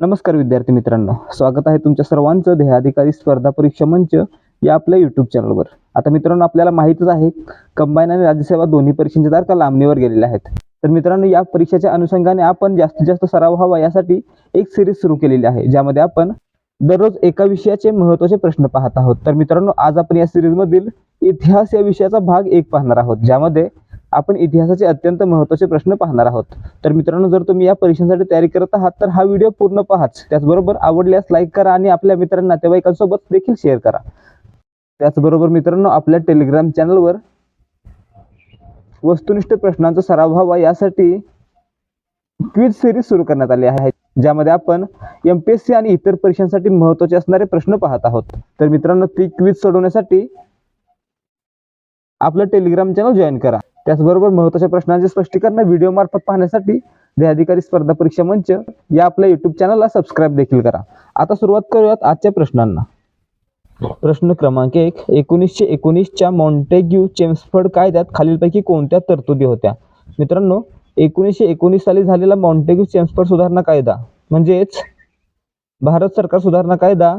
नमस्कार विद्यार्थी मित्रांनो स्वागत आहे तुमच्या सर्वांचं ध्येयाधिकारी स्पर्धा परीक्षा मंच या आपल्या यूट्यूब चॅनलवर आता मित्रांनो आपल्याला माहीतच आहे कंबाईन आणि राज्यसेवा दोन्ही परीक्षांच्या तारखा लांबणीवर गेलेल्या आहेत. तर मित्रांनो या परीक्षेच्या अनुषंगाने आपण जास्तीत जास्त सराव व्हावा यासाठी एक सिरीज सुरू केलेली आहे ज्यामध्ये आपण दररोज एका विषयाचे महत्त्वाचे प्रश्न पाहत आहोत. तर मित्रांनो आज आपण या सिरीजमधील इतिहास या विषयाचा भाग एक पाहणार आहोत ज्यामध्ये आपण इतिहासाचे अत्यंत महत्त्वाचे प्रश्न पाहणार आहोत. तर मित्रांनो जर तुम्ही या परीक्षांसाठी तयारी करत आहात तर हा व्हिडिओ पूर्ण पाहाच. त्याचबरोबर आवडल्यास लाईक करा आणि आपल्या मित्रांना नातेवाईकांसोबत देखील शेअर करा. त्याचबरोबर मित्रांनो आपल्या टेलिग्राम चॅनलवर वस्तुनिष्ठ प्रश्नांचा सराव व्हावा यासाठी क्विज सिरीज सुरू करण्यात आली आहे. ज्यामध्ये आपण एम पी एस सी आणि इतर परीक्षांसाठी महत्त्वाचे असणारे प्रश्न पाहत आहोत. तर मित्रांनो ती क्विज सोडवण्यासाठी आपलं टेलिग्राम चॅनल जॉईन करा. त्याचबरोबर महत्त्वाच्या प्रश्नांचे स्पष्टीकरण व्हिडिओ मार्फत पाहण्यासाठी ध्येयाधिकारी स्पर्धा परीक्षा मंच या आपल्या युट्यूब चॅनलला सबस्क्राईब देखील करा. आता सुरुवात करूयात आजच्या प्रश्नांना. प्रश्न क्रमांक एक एकोणीसशे एकोणीसच्या मॉन्टेग्यू चेम्सफर्ड कायद्यात खालीलपैकी कोणत्या तरतुदी होत्या? मित्रांनो एकोणीसशे एकोणीस साली झालेला मॉन्टेग्यू चेम्सफर्ड सुधारणा कायदा म्हणजेच भारत सरकार सुधारणा कायदा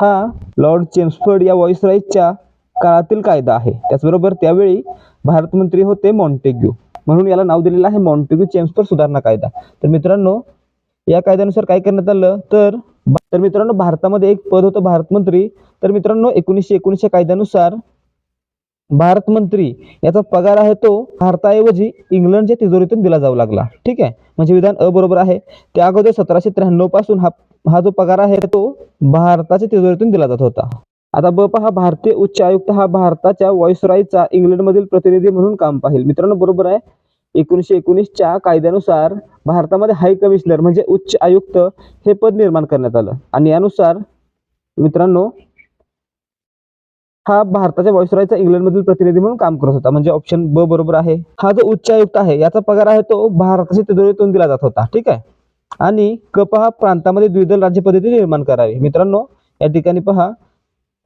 हा लॉर्ड चेम्सफर्ड या व्हॉइसरॉयच्या काळातील कायदा आहे. त्याचबरोबर त्यावेळी भारत मंत्री होते मॉन्टेग्यू. म्हणून याला नाव दिलेलं आहे मॉन्टेग्यू चेम्सफर्ड सुधारणा कायदा. तर मित्रांनो या कायद्यानुसार काय करण्यात आलं? तर तर मित्रांनो भारतामध्ये एक पद होतं भारत मंत्री तर मित्रांनो एकोणीसशे एकोणीसच्या कायद्यानुसार भारत मंत्री याचा पगार आहे तो भारताऐवजी इंग्लंडच्या तिजोरीतून दिला जाऊ लागला. ठीक आहे? म्हणजे विधान अ बरोबर आहे. त्या अगोदर सतराशे त्र्याण्णवपासून हा हा जो पगार आहे तो भारताच्या तिजोरीतून दिला जात होता. आता ब पहा भारतीय उच्च आयुक्त हा भारताच्या व्हॉइसरॉयचा इंग्लंडमधील प्रतिनिधी म्हणून काम पाहिल. मित्रांनो बरोबर आहे? एकोणीसशे एकोणीसच्या कायद्यानुसार भारतामध्ये हाय कमिशनर म्हणजे उच्च आयुक्त हे पद निर्माण करण्यात आलं. आणि यानुसार मित्रांनो हा भारताच्या व्हॉइसरॉयचा इंग्लंडमधील प्रतिनिधी म्हणून काम करत होता. म्हणजे ऑप्शन ब बरोबर आहे. हा जो उच्च आयुक्त आहे याचा पगार आहे तो भारताच्या तिजोरीतून दिला जात होता. ठीक आहे? आणि क हा प्रांतामध्ये द्विदल राज्य पद्धती निर्माण करावी. मित्रांनो या ठिकाणी पहा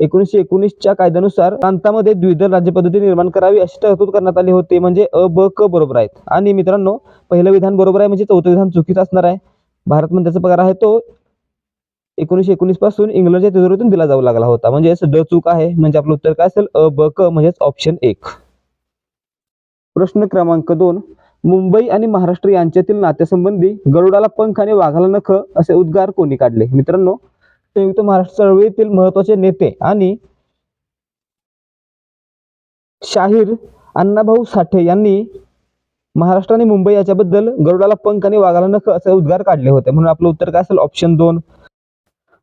एकोणीसशे एकोणीसच्या कायद्यानुसार प्रांतामध्ये द्विदल राज्यपद्धती निर्माण करावी अशी तरतूद करण्यात आली होती म्हणजे अ ब क बरोबर आहेत. आणि मित्रांनो पहिलं विधान बरोबर आहे म्हणजे चौथं विधान चुकीचं असणार आहे. भारत मंत्र्याचा पगार आहे तो एकोणीसशे एकोणीसपासून इंग्लंडच्या तिजोरीतून दिला जाऊ लागला होता. म्हणजे ड चूक आहे म्हणजे आपलं उत्तर काय असेल? अ ब क म्हणजेच ऑप्शन एक. प्रश्न क्रमांक दोन. मुंबई आणि महाराष्ट्र यांच्यातील नात्यासंबंधी गरुडाला पंख आणि वाघाला नख असे उद्गार कोणी काढले? मित्रांनो संयुक्त महाराष्ट्र चळवळीतील महत्त्वाचे नेते आणि शाहीर अण्णाभाऊ साठे यांनी महाराष्ट्र आणि मुंबई याच्याबद्दल गरुडाला पंख आणि वाघाला नख असे उद्गार काढले होते. म्हणून आपलं उत्तर काय असेल? ऑप्शन दोन.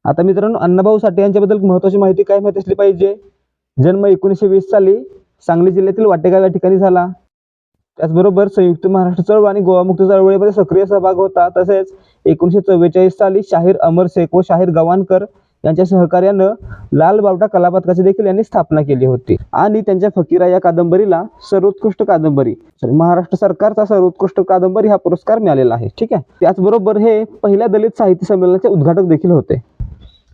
आता मित्रांनो अण्णाभाऊ साठे यांच्याबद्दल महत्वाची माहिती काय माहिती असली पाहिजे? जन्म एकोणीसशे वीस साली सांगली जिल्ह्यातील वाटेगाव या ठिकाणी झाला. त्याचबरोबर संयुक्त महाराष्ट्र चळवळ आणि गोवा मुक्त चळवळीमध्ये सक्रिय सहभाग होता. तसेच एकोणीसशे चव्वेचाळीस साली शाहीर अमर शेख व शाहीर गवाणकर यांच्या सहकार्यानं लाल बावटा कलापथकाची देखील यांनी स्थापना केली होती. आणि त्यांच्या फकीरा या कादंबरीला सर्वोत्कृष्ट कादंबरी महाराष्ट्र सरकारचा सर्वोत्कृष्ट कादंबरी हा पुरस्कार मिळालेला आहे. ठीक आहे? त्याचबरोबर हे पहिल्या दलित साहित्य संमेलनाचे उद्घाटक देखील होते.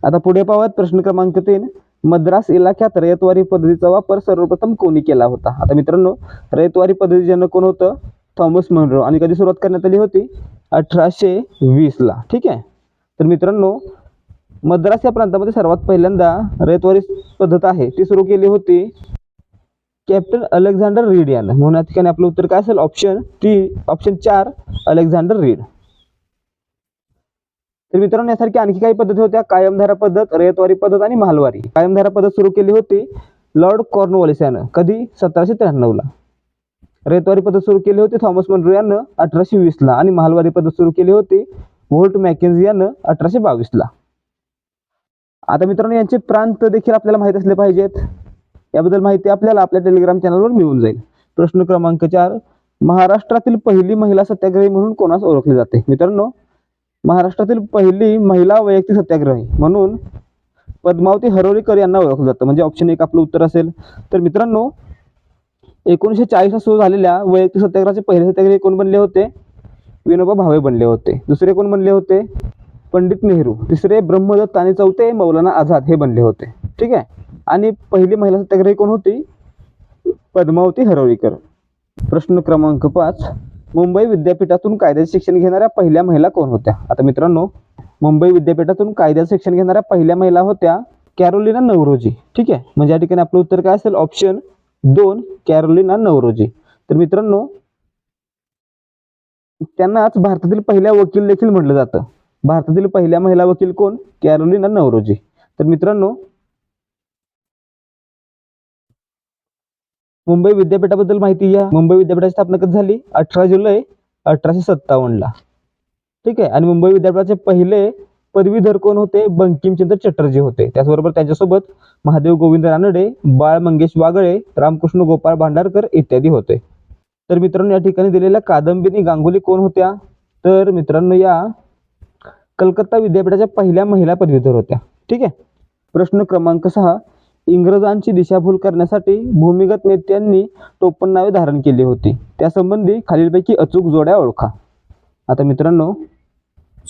आता पुढे पाहत प्रश्न क्रमांक तीन. मद्रास इलाख्यात रयतवारी पद्धतीचा वापर सर्वप्रथम कोणी केला होता? आता मित्रांनो रयतवारी पद्धतीजनक कोण होतं? Thomas Munro. आणि कधी सुरुवात करण्यात आली होती? अठराशे वीसला ठीक आहे? तर मित्रांनो मद्रास या प्रांतामध्ये सर्वात पहिल्यांदा रयतवारी पद्धत आहे. ती सुरू केली होती कॅप्टन अलेक्झांडर रीड यानं. म्हणून या ठिकाणी आपलं उत्तर काय असेल? ऑप्शन ती ऑप्शन चार अलेक्झांडर रीड. तर मित्रांनो यासारखी आणखी काही पद्धती होत्या. कायमधारा पद्धत रयतवारी पद्धत आणि महालवारी. कायमधारा पद्धत सुरू केली होती लॉर्ड कॉर्नवॉलिस यानं. कधी? सतराशे त्र्याण्णवला रेतवारी पद्धत सुरू केली होती थॉमस मंड्रू यानं अठराशे वीसला आणि महालवारी पद्धत सुरू केली होती व्होल्ट मॅकेन्झी यानं अठराशे बावीसला. आता मित्रांनो यांचे प्रांत देखील आपल्याला माहीत असले पाहिजेत. याबद्दल माहिती आपल्याला आपल्या टेलिग्राम चॅनलवर मिळून जाईल. प्रश्न क्रमांक चार महाराष्ट्रातील पहिली महिला सत्याग्रही म्हणून कोणास ओळखले जाते? मित्रांनो महाराष्ट्रातील पहिली महिला वैयक्तिक सत्याग्रही म्हणून पद्मावती हरोलीकर यांना ओळखलं जातं. म्हणजे ऑप्शन एक आपलं उत्तर असेल. तर मित्रांनो एकोणीसशे चाळीसला सुरू झालेल्या वैयक्तिक सत्याग्रहाचे पहिले सत्याग्रही कोण बनले होते? विनोबा भावे बनले होते. दुसरे कोण बनले होते? पंडित नेहरू. तिसरे ब्रह्मदत्त आणि चौथे मौलाना आझाद हे बनले होते. ठीक आहे? आणि पहिली महिला सत्याग्रही कोण होती? पद्मावती हरवळीकर प्रश्न क्रमांक पाच. मुंबई विद्यापीठातून कायद्याचे शिक्षण घेणाऱ्या पहिल्या महिला कोण होत्या? आता मित्रांनो मुंबई विद्यापीठातून कायद्याचे शिक्षण घेणाऱ्या पहिल्या महिला होत्या कॅरोलिना नवरोजी. ठीक आहे? म्हणजे या ठिकाणी आपलं उत्तर काय असेल? ऑप्शन दोन कॅरोलिना नवरोजी. तर मित्रांनो त्यांनाच भारतातील पहिल्या वकील देखील म्हटलं जातं. भारतातील पहिल्या महिला वकील कोण? कॅरोलिना नवरोजी. तर मित्रांनो मुंबई विद्यापीठाबद्दल माहिती घ्या. मुंबई विद्यापीठाची स्थापना कधी झाली? अठरा जुलै अठराशे सत्तावन्नला. ठीक आहे? आणि मुंबई विद्यापीठाचे पहिले पदवीधर कोण होते? बंकिमचंद्र चटर्जी होते. त्याचबरोबर त्यांच्यासोबत महादेव गोविंद रानडे बाळ मंगेश वागळे रामकृष्ण गोपाळ भांडारकर इत्यादी होते. तर मित्रांनो या ठिकाणी दिलेल्या कादंबिनी गांगुली कोण होत्या? तर मित्रांनो या कलकत्ता विद्यापीठाच्या पहिल्या महिला पदवीधर होत्या. ठीक आहे? प्रश्न क्रमांक सहा. इंग्रजांची दिशाभूल करण्यासाठी भूमिगत नेत्यांनी टोपणनावे धारण केली होती. त्यासंबंधी खालीलपैकी अचूक जोड्या ओळखा. आता मित्रांनो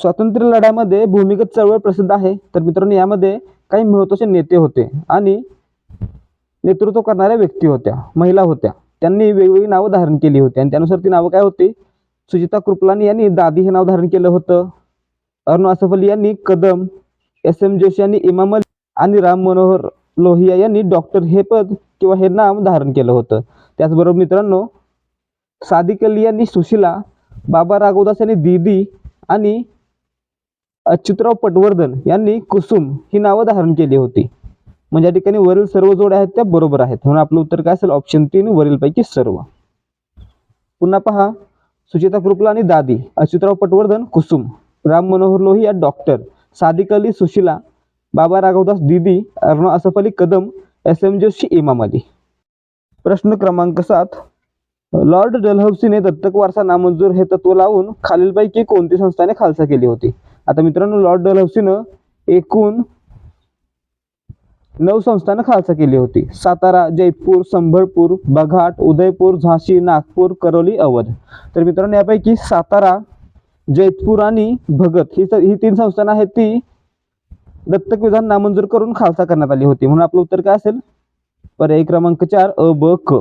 स्वातंत्र्य लढ्यामध्ये भूमिगत चळवळ प्रसिद्ध आहे. तर मित्रांनो यामध्ये काही महत्त्वाचे नेते होते आणि नेतृत्व करणाऱ्या व्यक्ती होत्या महिला होत्या. त्यांनी वेगवेगळी नावं धारण केली होती आणि त्यानुसार ती नावं काय होती? सुजिता कृपलानी यांनी दादी हे नाव धारण केलं होतं. अरुण आसफ अली यांनी कदम एस एम जोशी यांनी इमाम अली आणि राम मनोहर लोहिया यांनी डॉक्टर हे पद किंवा हे नाव धारण केलं होतं. त्याचबरोबर मित्रांनो सादिक अली यांनी सुशिला बाबा राघवदास यांनी दीदी आणि अच्युतराव पटवर्धन यांनी कुसुम ही नावं धारण केली होती. म्हणजे या ठिकाणी वरील सर्व जोड्या आहेत त्या बरोबर आहेत. म्हणून आपलं उत्तर काय असेल? ऑप्शन तीन वरीलपैकी सर्व. पुन्हा पहा. सुचिता कृपला आणि दादी. अच्युतराव पटवर्धन कुसुम. राम मनोहर लोहिया डॉक्टर सादिक अली सुशिला. बाबा राघवदास दीदी. अरुणा असफ अली कदम. एस. एम. जोशी इमाम अली. प्रश्न क्रमांक सात. लॉर्ड डलहौसीने दत्तक वारसा नामंजूर हे तत्व लावून खालीलपैकी कोणती संस्थाने खालसा केली होती? आता मित्रांनो लॉर्ड डलहौसीनं एकूण नऊ संस्थानं खालसा केली होती. सातारा जयपूर संभळपूर बघाट उदयपूर झाशी नागपूर करौली अवध. तर मित्रांनो यापैकी सातारा जयपूर आणि भगत ही ही तीन संस्थानं आहेत ती दत्तक विधान नामंजूर करून खालसा करण्यात आली होती. म्हणून आपलं उत्तर काय असेल? पर्याय क्रमांक चार अ ब क.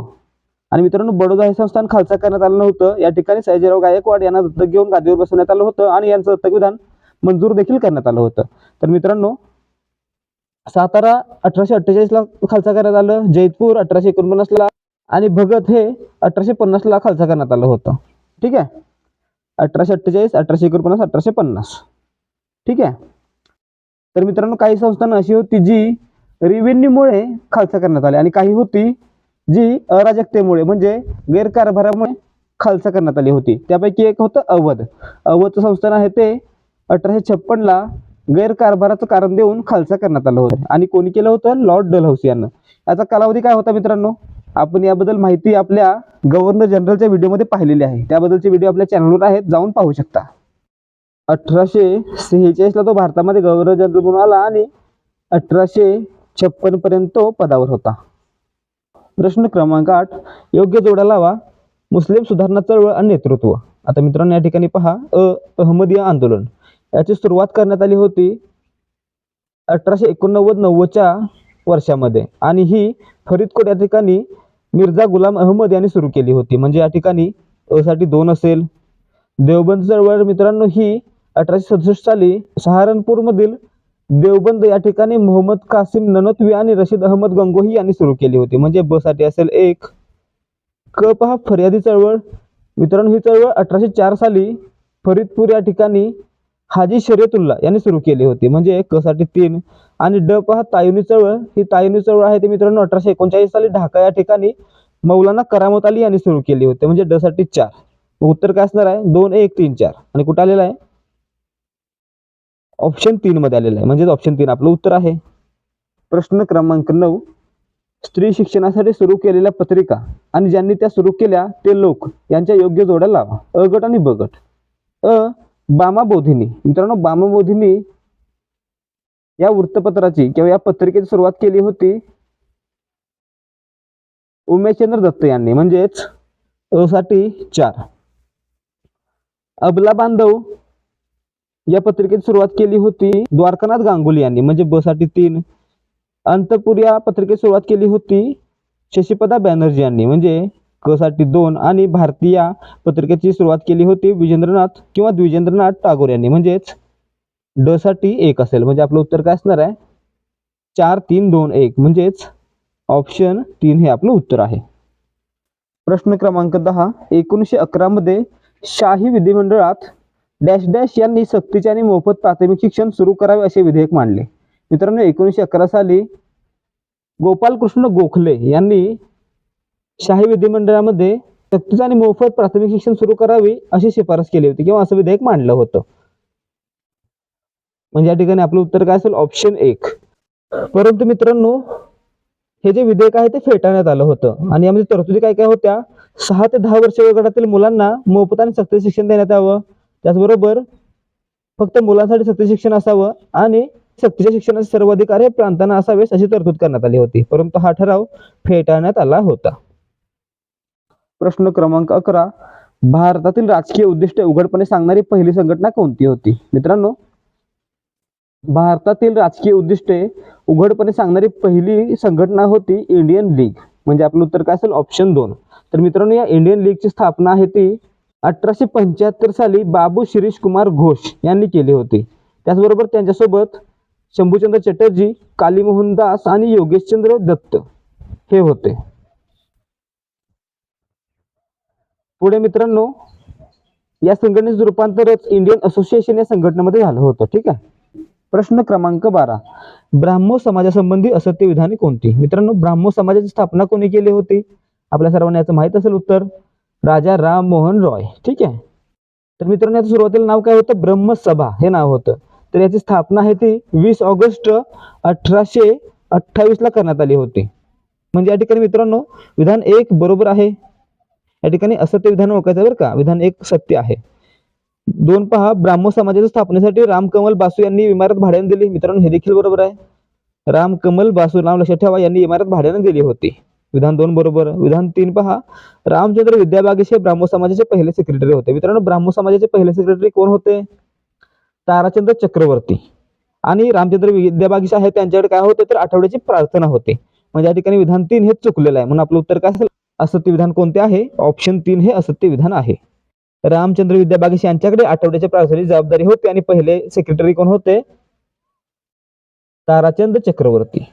आणि मित्रांनो बडोदा हे संस्थान खालसा करण्यात आलं नव्हतं. या ठिकाणी सयाजीराव गायकवाड यांना दत्तक घेऊन गादीवर बसवण्यात आलं होतं आणि यांचं दत्तक विधान मंजूर देखील करण्यात आलं होतं. तर मित्रांनो सातारा अठराशे अठ्ठेचाळीसला खालसा करण्यात आलं जयपूर अठराशे एकोणपन्नासला आणि भगत हे अठराशे पन्नासला खालसा करण्यात आलं होतं. ठीक आहे? अठराशे अठ्ठेचाळीस अठराशे एकोणपन्नास अठराशे पन्नास. ठीक आहे? तर मित्रांनो काही संस्थानं अशी होती जी रेव्हेन्यूमुळे खालसा करण्यात आली आणि काही होती जी अराजकतेमुळे म्हणजे गैरकारभारामुळे खालसा करण्यात आली होती. त्यापैकी एक होतं अवध. अवधचं संस्थान आहे ते अठराशे छप्पनला गैरकारभाराचं कारण देऊन खालसा करण्यात आलं होतं. आणि कोणी केलं होतं? लॉर्ड डलहौसी यांना. याचा कालावधी काय होता मित्रांनो? आपण याबद्दल माहिती आपल्या गव्हर्नर जनरलच्या व्हिडिओमध्ये पाहिलेली आहे. त्याबद्दलचे व्हिडिओ आपल्या चॅनलवर आहेत. जाऊन पाहू शकता. अठराशे सेहेचाळीसला तो भारतामध्ये गव्हर्नर जनरल म्हणून आला आणि अठराशे छप्पनपर्यंत तो पदावर होता. प्रश्न क्रमांक आठ. योग्य जोडा लावा. मुस्लिम सुधारणा चळवळ आणि नेतृत्व. आता मित्रांनो या ठिकाणी पहा. अ अहमदिया आंदोलन. याची सुरुवात करण्यात आली होती अठराशे एकोणनव्वद नव्वदच्या वर्षामध्ये. आणि ही फरीदकोट या ठिकाणी मिर्झा गुलाम अहमद यांनी सुरू केली होती. म्हणजे या ठिकाणी साठी दोन असेल. देवबंद चळवळ मित्रांनो ही अठराशे सदुसष्ट साली सहारनपूरमधील देवबंद या ठिकाणी मोहम्मद कासिम ननतवी आणि रशीद अहमद गंगोही यांनी सुरू केली होती. म्हणजे ब साठी असेल एक. क पहा फर्यादी चळवळ. मित्रांनो ही चळवळ अठराशे चार साली फरीदपूर या ठिकाणी हाजी शर्यतुल्ला यांनी सुरू केली होती. म्हणजे क साठी तीन आणि ड पहा तायुनी चळवळ. ही तायुनी चळवळ आहे ते मित्रांनो अठराशे एकोणचाळीस साली ढाका या ठिकाणी मौलाना करामत अली यांनी सुरू केली होती. म्हणजे ड साठी चार. उत्तर काय असणार आहे? दोन एक तीन चार. आणि कुठं आलेलं आहे? ऑप्शन तीन मध्ये आलेलं आहे. म्हणजेच ऑप्शन तीन. आपलं उत्तर आहे. प्रश्न क्रमांक नऊ. स्त्री शिक्षणासाठी सुरू केलेल्या पत्रिका आणि ज्यांनी त्या सुरू केल्या ते लोक यांच्या योग्य जोड्या लावा. अ गट आणि ब गट अ बामा बोधिनी मित्रांनो बामा बोधिनी या वृत्तपत्राची किंवा या पत्रिकेची सुरुवात केली होती उमेशचंद्र दत्त यांनी म्हणजेच साठी चार. अबला बांधव या पत्रिकेची सुरुवात केली होती द्वारकानाथ गांगुली यांनी म्हणजे ब साठी तीन. अंतपूर या पत्रिकेची सुरुवात केली होती शशिपदा बॅनर्जी यांनी म्हणजे क साठी दोन आणि भारतीय या पत्रिकेची सुरुवात केली होती विजेंद्रनाथ किंवा द्विजेंद्रनाथ टागोर यांनी. म्हणजेच ड साठी एक असेल. म्हणजे आपलं उत्तर काय असणार आहे? चार तीन दोन एक. म्हणजेच ऑप्शन तीन हे आपलं उत्तर आहे. प्रश्न क्रमांक दहा. एकोणीसशे अकरा मध्ये शाही विधिमंडळात डॅश डॅश यांनी सक्तीचे आणि मोफत प्राथमिक शिक्षण सुरू करावे असे विधेयक मांडले. मित्रांनो एकोणीसशे अकरा साली गोपालकृष्ण गोखले यांनी शाही विधिमंडळामध्ये सक्तीचं आणि मोफत प्राथमिक शिक्षण सुरू करावी अशी शिफारस केली होती किंवा असं विधेयक मांडलं होतं. म्हणजे या ठिकाणी आपलं उत्तर काय असेल? ऑप्शन एक. परंतु मित्रांनो हे जे विधेयक आहे ते फेटाळण्यात आलं होतं. आणि यामध्ये तरतुदी काय काय होत्या? सहा ते दहा वर्ष वयोगटातील मुलांना मोफत आणि सक्ती शिक्षण देण्यात यावं. त्याचबरोबर फक्त मुलांसाठी सक्ती शिक्षण असावं आणि सक्तीच्या शिक्षणाचे सर्व अधिकार हे प्रांतांना असावेस अशी तरतूद करण्यात आली होती. परंतु हा ठराव फेटाळण्यात आला होता. प्रश्न क्रमांक अकरा. भारतातील राजकीय उद्दिष्ट उघडपणे सांगणारी पहिली संघटना कोणती होती? मित्रांनो भारतातील राजकीय उद्दिष्टे उघडपणे सांगणारी पहिली संघटना होती इंडियन लीग. म्हणजे आपलं उत्तर काय असेल? ऑप्शन दोन. तर मित्रांनो या इंडियन लीगची स्थापना आहे ती अठराशे पंच्याहत्तर साली बाबू शिरीष कुमार घोष यांनी केली होती. त्याचबरोबर त्यांच्यासोबत शंभूचंद्र चटर्जी कालीमोहन दास आणि योगेशचंद्र दत्त हे होते. पुढे मित्रांनो या संघटनेचं रूपांतरच इंडियन असोसिएशन या संघटनेमध्ये झालं होतं ठीक आहे? प्रश्न क्रमांक बारा. ब्राह्मो समाजासंबंधी असत्य विधाने कोणती? मित्रांनो ब्राह्मो समाजाची स्थापना कोणी केली होती? आपल्या सर्वांना याचं माहीत असेल उत्तर राजा राम मोहन रॉय ठीक आहे? तर मित्रांनो याचं सुरुवातीला नाव काय होतं? ब्रह्मसभा हे नाव होतं. तर याची स्थापना आहे ती वीस ऑगस्ट अठराशे अठ्ठावीस ला करण्यात आली होती. म्हणजे या ठिकाणी मित्रांनो विधान एक बरोबर आहे. या ठिकाणी असत्य विधान ओळखायचं बरं का? विधान एक सत्य आहे. दोन पहा ब्राह्मण समाजाच्या स्थापनेसाठी रामकमल बासू यांनी इमारत भाड्याने दिली. मित्रांनो हे देखील बरोबर आहे. रामकमल बासू नाव लक्षात ठेवा यांनी इमारत भाड्याने दिली होती. विधान दोन बरोबर. विधान तीन पहा रामचंद्र विद्याबागेश हे ब्राह्मण समाजाचे पहिले सेक्रेटरी होते. मित्रांनो ब्राह्मण समाजाचे पहिले सेक्रेटरी कोण होते? ताराचंद्र चक्रवर्ती. आणि रामचंद्र विद्याबागेश आहे त्यांच्याकडे काय होते? तर आठवड्याची प्रार्थना होते. म्हणजे या ठिकाणी विधान तीन हे चुकलेलं आहे. म्हणून आपलं उत्तर काय असेल? असत्य विधान कोणते आहे? ऑप्शन तीन हे असत्य विधान आहे. रामचंद्र विद्याबागीश यांच्याकडे आठवड्याच्या प्रार्थनेची जबाबदारी होती आणि पहिले सेक्रेटरी कोण होते? ताराचंद चक्रवर्ती.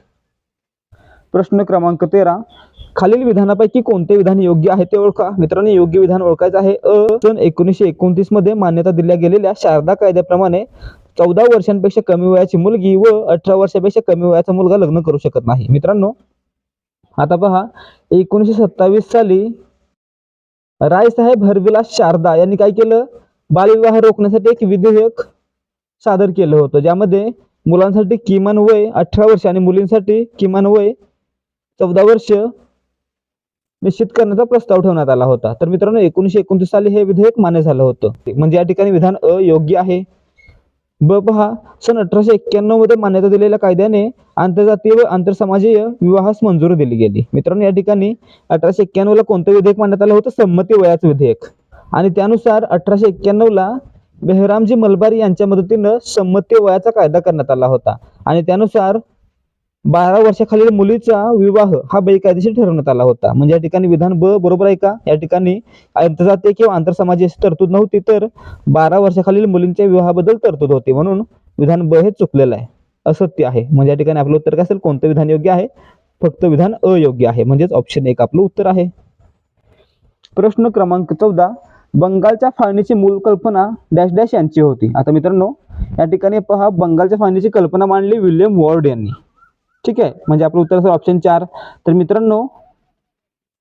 प्रश्न क्रमांक तेरा. खालील विधानापैकी कोणते विधान योग्य आहे ते ओळखा. मित्रांनो योग्य विधान ओळखायचं आहे. अ सन एकोणीसशे एकोणतीसमध्ये मान्यता दिल्या गेलेल्या शारदा कायद्याप्रमाणे चौदा वर्षांपेक्षा कमी वयाची मुलगी व अठरा वर्षापेक्षा कमी वयाचा मुलगा लग्न करू शकत नाही. मित्रांनो आता पहा एकोणीसशे सत्तावीस साली रायसाहेब हरविलास शारदा यांनी काय केलं? बालविवाह रोखण्यासाठी एक विधेयक सादर केलं होतं ज्यामध्ये मुलांसाठी किमान वय अठरा वर्ष आणि मुलींसाठी किमान वय चौदा वर्ष निश्चित करण्याचा प्रस्ताव ठेवण्यात आला होता. तर मित्रांनो एकोणीसशे एकोणतीस साली हे विधेयक मान्य झालं होतं. म्हणजे या ठिकाणी विधान अयोग्य आहे. ब पहा सन अठराशे एक्क्याण्णवमध्ये मान्यता दिलेल्या कायद्याने आंतरजातीय व आंतरसमाजीय विवाहास मंजुरी दिली गेली. मित्रांनो या ठिकाणी अठराशे एक्क्याण्णव ला कोणतं विधेयक मांडण्यात आलं होतं? संमती वयाचं विधेयक. आणि त्यानुसार अठराशे एक्क्याण्णव ला बेहरामजी मलबारी यांच्या मदतीनं संमती वयाचा कायदा करण्यात आला होता. आणि त्यानुसार बारा वर्षाखालील मुलीचा विवाह हा बेकायदेशीर ठरवण्यात आला होता. म्हणजे या ठिकाणी विधान ब बरोबर आहे का? या ठिकाणी आंतरजातीय किंवा आंतरसमाजाची तरतूद नव्हती तर बारा वर्षाखालील मुलींच्या विवाहाबद्दल तरतूद होती. म्हणून विधान ब हे चुकलेलं आहे. असत्य आहे. म्हणजे या ठिकाणी आपलं उत्तर काय असेल? कोणतं विधान योग्य आहे? फक्त विधान अयोग्य आहे. म्हणजेच ऑप्शन एक आपलं उत्तर आहे. प्रश्न क्रमांक चौदा. बंगालच्या फाळणीची मूळ कल्पना डॅश डॅश यांची होती. आता मित्रांनो या ठिकाणी पहा बंगालच्या फाळणीची कल्पना मांडली विल्यम वॉर्ड यांनी. ठीक आहे? म्हणजे आपलं उत्तर असेल ऑप्शन चार. तर मित्रांनो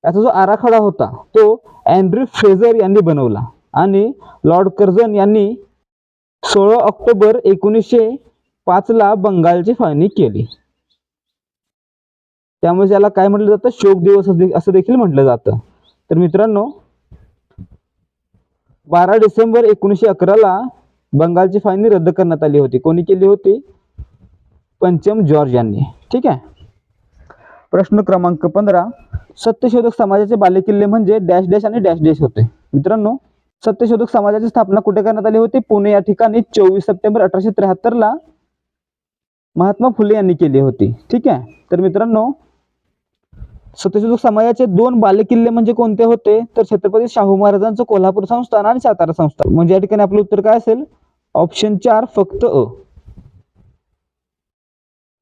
याचा जो आराखडा होता तो अँड्रू फ्रेझर यांनी बनवला. आणि लॉर्ड कर्झन यांनी सोळा ऑक्टोबर एकोणीसशे पाचला बंगालची फाळणी केली. त्यामुळे त्याला काय म्हटलं जातं? शोक दिवस असं असं देखील म्हटलं जातं. तर मित्रांनो बारा डिसेंबर एकोणीसशे अकराला बंगालची फाळणी रद्द करण्यात आली होती. कोणी केली होती? पंचम जॉर्ज यांनी. ठीक आहे? प्रश्न क्रमांक पंधरा. सत्यशोधक समाजाचे बालेकिल्ले म्हणजे डॅश डॅश आणि डॅश डॅश होते. मित्रांनो सत्यशोधक समाजाची स्थापना कुठे करण्यात आली होती? पुणे या ठिकाणी चोवीस सप्टेंबर अठराशे त्र्याहत्तर ला महात्मा फुले यांनी केली होती. ठीक आहे? तर मित्रांनो सत्यशोधक समाजाचे दोन बालेकिल्ले म्हणजे कोणते होते? तर छत्रपती शाहू महाराजांचं कोल्हापूर संस्थान आणि सातारा संस्थान. म्हणजे या ठिकाणी आपलं उत्तर काय असेल? ऑप्शन चार फक्त अ.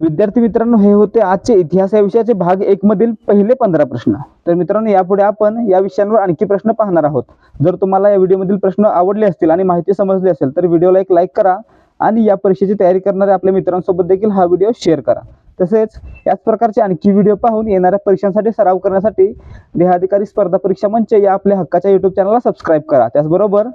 विद्यार्थी मित्रांनो हे होते आजचे इतिहास. या विषयाचे भाग एक मधील पहिले पंधरा प्रश्न. तर मित्रांनो यापुढे आपण या विषयांवर आणखी प्रश्न पाहणार आहोत. जर तुम्हाला या व्हिडिओमधील प्रश्न आवडले असतील आणि माहिती समजली असेल तर व्हिडिओला एक लाईक करा आणि या परीक्षेची तयारी करणाऱ्या आपल्या मित्रांसोबत देखील हा व्हिडिओ शेअर करा. तसेच याच प्रकारचे आणखी व्हिडिओ पाहून येणाऱ्या परीक्षांसाठी सराव करण्यासाठी देहाधिकारी स्पर्धा परीक्षा मंच या आपल्या हक्काच्या युट्यूब चॅनलला सबस्क्राईब करा. त्याचबरोबर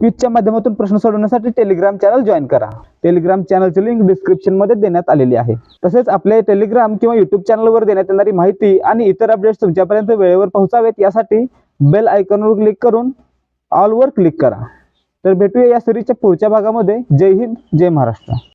क्विजच्या माध्यमातून प्रश्न सोडवण्यासाठी टेलिग्राम चॅनल जॉईन करा. टेलिग्राम चॅनलची लिंक डिस्क्रिप्शनमध्ये देण्यात आलेली आहे. तसेच आपल्या टेलिग्राम किंवा युट्यूब चॅनलवर देण्यात येणारी माहिती आणि इतर अपडेट्स तुमच्यापर्यंत वेळेवर पोहोचावेत यासाठी बेल आयकॉनवर क्लिक करून ऑलवर क्लिक करा. तर भेटूया या सिरीजच्या पुढच्या भागामध्ये. जय हिंद जय महाराष्ट्र.